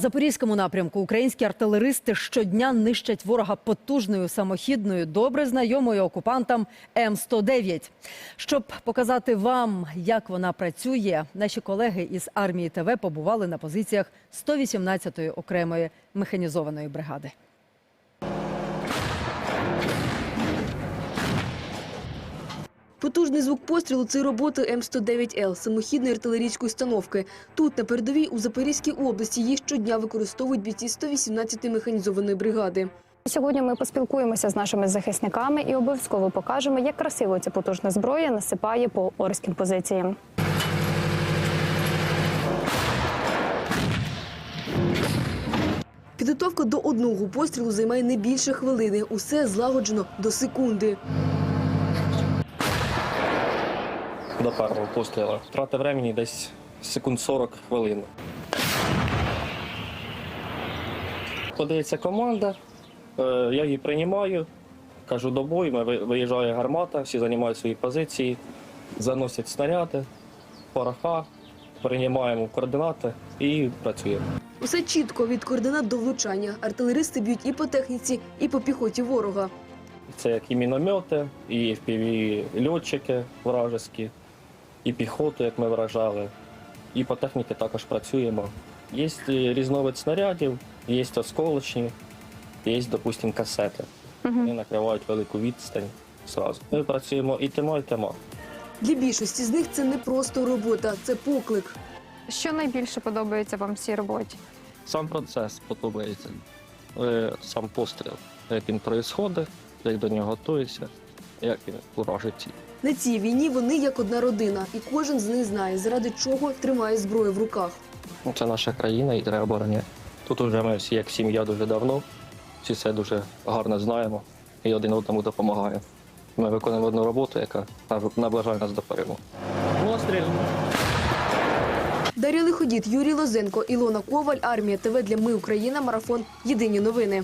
запорізькому напрямку українські артилеристи щодня нищать ворога потужною самохідною, добре знайомою окупантам М109. Щоб показати вам, як вона працює, наші колеги із армії ТВ побували на позиціях 118-ї окремої механізованої бригади. Потужний звук пострілу це роботи М109Л самохідної артилерійської установки. Тут на передовій у Запорізькій області їх щодня використовують бійці 118-ї механізованої бригади. Сьогодні ми поспілкуємося з нашими захисниками і обов'язково покажемо, як красиво ця потужна зброя насипає по орським позиціям. Підготовка до одного пострілу займає не більше хвилини. Усе злагоджено до секунди. До першого пострілу. Втрата времени десь секунд 40 хвилин. Подається команда, е, я її приймаю, кажу до бою, ми виїжджає гармата, всі займають свої позиції, заносять снаряди, пороха, приймаємо координати і працюємо. Усе чітко від координат до влучання. Артилеристи б'ють і по техніці, і по піхоті ворога. Це як і міномети, і FPV льотчики вражеські, і піхоту, як ми вражали, і по техніці також працюємо. Є різновид снарядів, є осколочні, є, допустимо, касети. Вони накривають велику відстань зразу. Ми працюємо і тима, і тима. Для більшості з них це не просто робота, це поклик. Що найбільше подобається вам в цій роботі? Сам процес подобається, Е, сам постріл, як він відбувається, як до нього готуєшся, як уражить ціль. На цій війні вони як одна родина, і кожен з них знає, заради чого тримає зброю в руках. Ну, Це наша країна і треба обороняти. Тут уже ми всі як сім'я дуже давно, всі це дуже гарно знаємо і один одному допомагаємо. Ми виконуємо одну роботу, яка наближає нас до перемоги. Постріл! Дар'я Лиходіт, Юрій Лозенко, Ілона Коваль, Армія ТВ для Ми Україна. Марафон. Єдині новини.